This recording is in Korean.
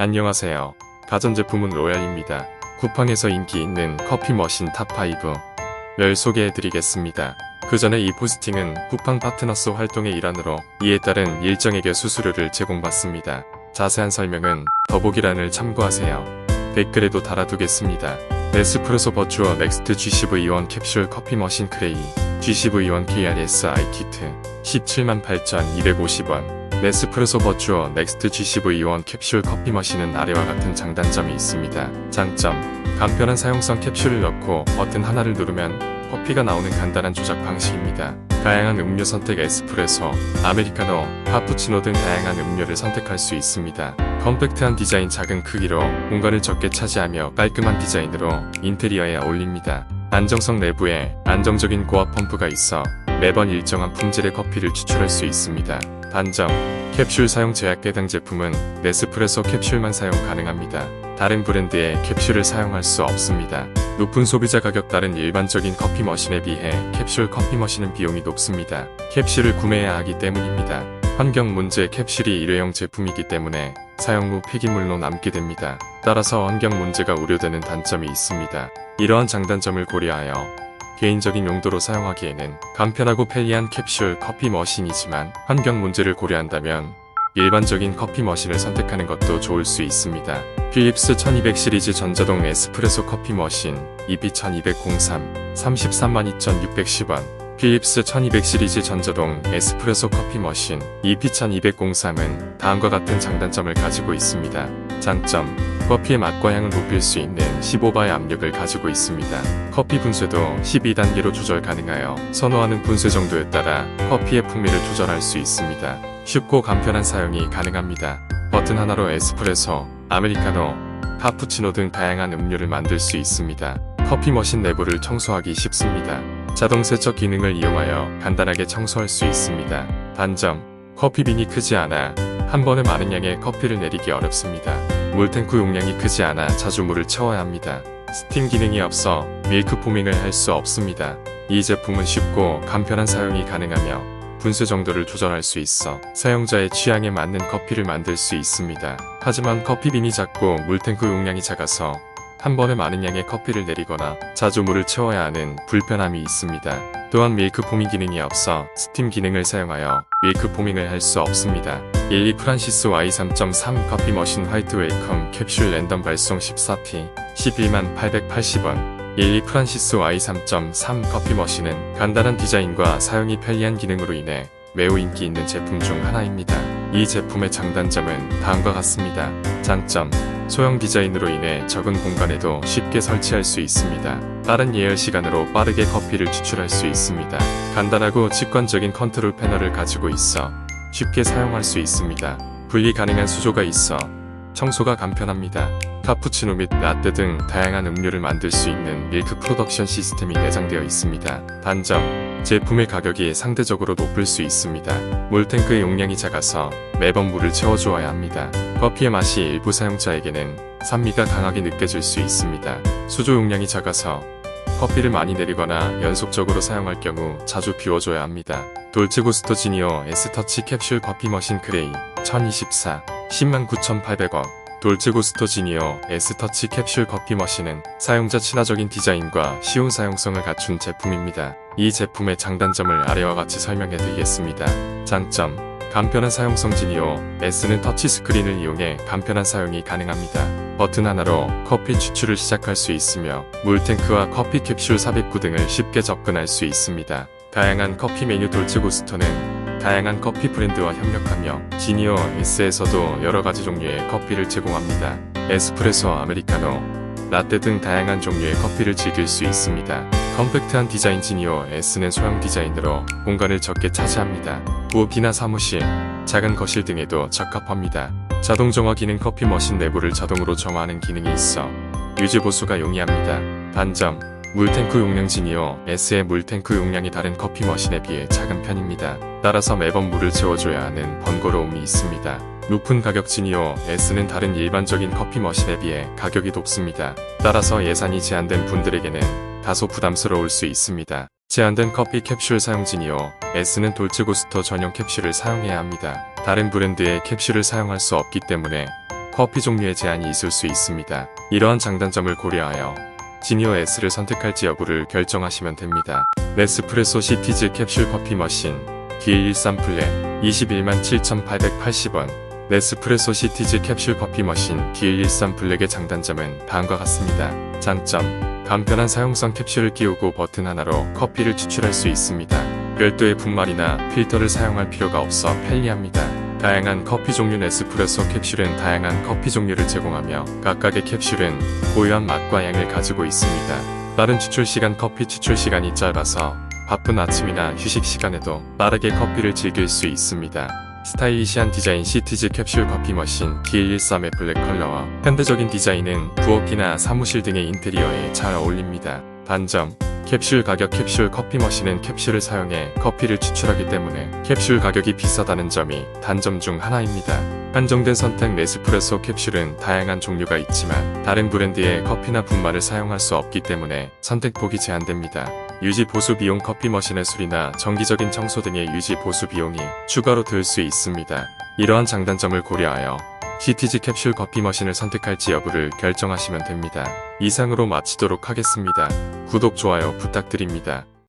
안녕하세요. 가전제품은 로얄입니다. 쿠팡에서 인기 있는 커피 머신 탑5를 소개해드리겠습니다. 그 전에 이 포스팅은 쿠팡 파트너스 활동의 일환으로 이에 따른 일정에게 수수료를 제공받습니다. 자세한 설명은 더보기란을 참고하세요. 댓글에도 달아두겠습니다. 네스프레소 버추어 넥스트 GCV1 캡슐 커피 머신 크레이 GCV1 KRSI 키트 178,250원 네스프레소 버추어 넥스트 GCV1 캡슐 커피 머신은 아래와 같은 장단점이 있습니다. 장점 간편한 사용성 캡슐을 넣고 버튼 하나를 누르면 커피가 나오는 간단한 조작 방식입니다. 다양한 음료 선택 에스프레소, 아메리카노, 카푸치노 등 다양한 음료를 선택할 수 있습니다. 컴팩트한 디자인 작은 크기로 공간을 적게 차지하며 깔끔한 디자인으로 인테리어에 어울립니다. 안정성 내부에 안정적인 고압 펌프가 있어 매번 일정한 품질의 커피를 추출할 수 있습니다. 단점 캡슐 사용 제약 해당 제품은 네스프레소 캡슐만 사용 가능합니다. 다른 브랜드의 캡슐을 사용할 수 없습니다. 높은 소비자 가격 따른 일반적인 커피 머신에 비해 캡슐 커피 머신은 비용이 높습니다. 캡슐을 구매해야 하기 때문입니다. 환경 문제 캡슐이 일회용 제품이기 때문에 사용 후 폐기물로 남게 됩니다. 따라서 환경 문제가 우려되는 단점이 있습니다. 이러한 장단점을 고려하여 개인적인 용도로 사용하기에는 간편하고 편리한 캡슐 커피 머신이지만 환경 문제를 고려한다면 일반적인 커피 머신을 선택하는 것도 좋을 수 있습니다. 필립스 1200 시리즈 전자동 에스프레소 커피 머신 EP1203 332,610원 필립스 1200 시리즈 전자동 에스프레소 커피 머신 EP1203은 다음과 같은 장단점을 가지고 있습니다. 장점 커피의 맛과 향을 높일 수 있는 15바의 압력을 가지고 있습니다. 커피 분쇄도 12단계로 조절 가능하여 선호하는 분쇄 정도에 따라 커피의 풍미를 조절할 수 있습니다. 쉽고 간편한 사용이 가능합니다. 버튼 하나로 에스프레소, 아메리카노, 카푸치노 등 다양한 음료를 만들 수 있습니다. 커피 머신 내부를 청소하기 쉽습니다. 자동 세척 기능을 이용하여 간단하게 청소할 수 있습니다. 단점, 커피빈이 크지 않아 한 번에 많은 양의 커피를 내리기 어렵습니다. 물탱크 용량이 크지 않아 자주 물을 채워야 합니다. 스팀 기능이 없어 밀크 포밍을 할 수 없습니다. 이 제품은 쉽고 간편한 사용이 가능하며 분쇄 정도를 조절할 수 있어 사용자의 취향에 맞는 커피를 만들 수 있습니다. 하지만 커피빈이 작고 물탱크 용량이 작아서 한 번에 많은 양의 커피를 내리거나 자주 물을 채워야 하는 불편함이 있습니다. 또한 밀크 포밍 기능이 없어 스팀 기능을 사용하여 밀크 포밍을 할 수 없습니다. 12 프란시스 Y3.3 커피 머신 화이트 웨이컴 캡슐 랜덤 발송 14T 11만 880원 12 프란시스 Y3.3 커피 머신은 간단한 디자인과 사용이 편리한 기능으로 인해 매우 인기 있는 제품 중 하나입니다. 이 제품의 장단점은 다음과 같습니다. 장점 소형 디자인으로 인해 적은 공간에도 쉽게 설치할 수 있습니다. 빠른 예열 시간으로 빠르게 커피를 추출할 수 있습니다. 간단하고 직관적인 컨트롤 패널을 가지고 있어 쉽게 사용할 수 있습니다. 분리 가능한 수조가 있어 청소가 간편합니다. 카푸치노 및 라떼 등 다양한 음료를 만들 수 있는 밀크 프로덕션 시스템이 내장되어 있습니다. 단점 제품의 가격이 상대적으로 높을 수 있습니다. 물탱크의 용량이 작아서 매번 물을 채워주어야 합니다. 커피의 맛이 일부 사용자에게는 산미가 강하게 느껴질 수 있습니다. 수조 용량이 작아서 커피를 많이 내리거나 연속적으로 사용할 경우 자주 비워줘야 합니다. 돌츠구스토 지니어 S터치 캡슐 커피 머신 크레이 1024 109,800원 돌츠구스토 지니어 S터치 캡슐 커피 머신은 사용자 친화적인 디자인과 쉬운 사용성을 갖춘 제품입니다. 이 제품의 장단점을 아래와 같이 설명해 드리겠습니다. 장점 간편한 사용성 지니어 S는 터치스크린을 이용해 간편한 사용이 가능합니다. 버튼 하나로 커피 추출을 시작할 수 있으며 물탱크와 커피 캡슐 삽입구 등을 쉽게 접근할 수 있습니다. 다양한 커피 메뉴 돌츠구스토는 다양한 커피 브랜드와 협력하며 지니어 S에서도 여러가지 종류의 커피를 제공합니다. 에스프레소, 아메리카노, 라떼 등 다양한 종류의 커피를 즐길 수 있습니다. 컴팩트한 디자인 지니어 S는 소형 디자인으로 공간을 적게 차지합니다. 부엌이나 사무실, 작은 거실 등에도 적합합니다. 자동 정화 기능 커피 머신 내부를 자동으로 정화하는 기능이 있어 유지 보수가 용이합니다. 단점 물탱크 용량 지니어 S의 물탱크 용량이 다른 커피 머신에 비해 작은 편입니다. 따라서 매번 물을 채워줘야 하는 번거로움이 있습니다. 높은 가격 지니어 S는 다른 일반적인 커피 머신에 비해 가격이 높습니다. 따라서 예산이 제한된 분들에게는 다소 부담스러울 수 있습니다. 제한된 커피 캡슐 사용 지니어 S는 돌츠고스터 전용 캡슐을 사용해야 합니다. 다른 브랜드의 캡슐을 사용할 수 없기 때문에 커피 종류의 제한이 있을 수 있습니다. 이러한 장단점을 고려하여 지니어 S를 선택할지 여부를 결정하시면 됩니다. 네스프레소 시티즈 캡슐 커피 머신 D13 플랫 21만 7,880원 네스프레소 시티즈 캡슐 커피 머신 D13 블랙의 장단점은 다음과 같습니다. 장점 간편한 사용성 캡슐을 끼우고 버튼 하나로 커피를 추출할 수 있습니다. 별도의 분말이나 필터를 사용할 필요가 없어 편리합니다. 다양한 커피 종류 네스프레소 캡슐은 다양한 커피 종류를 제공하며 각각의 캡슐은 고유한 맛과 양을 가지고 있습니다. 빠른 추출 시간 커피 추출 시간이 짧아서 바쁜 아침이나 휴식 시간에도 빠르게 커피를 즐길 수 있습니다. 스타일리시한 디자인 시티즈 캡슐 커피 머신 D13의 블랙 컬러와 현대적인 디자인은 부엌이나 사무실 등의 인테리어에 잘 어울립니다. 단점 캡슐 가격 캡슐 커피 머신은 캡슐을 사용해 커피를 추출하기 때문에 캡슐 가격이 비싸다는 점이 단점 중 하나입니다. 한정된 선택 네스프레소 캡슐은 다양한 종류가 있지만 다른 브랜드의 커피나 분말을 사용할 수 없기 때문에 선택폭이 제한됩니다. 유지 보수 비용 커피 머신의 수리나 정기적인 청소 등의 유지 보수 비용이 추가로 들 수 있습니다. 이러한 장단점을 고려하여 시티즈 캡슐 커피 머신을 선택할지 여부를 결정하시면 됩니다. 이상으로 마치도록 하겠습니다. 구독, 좋아요 부탁드립니다.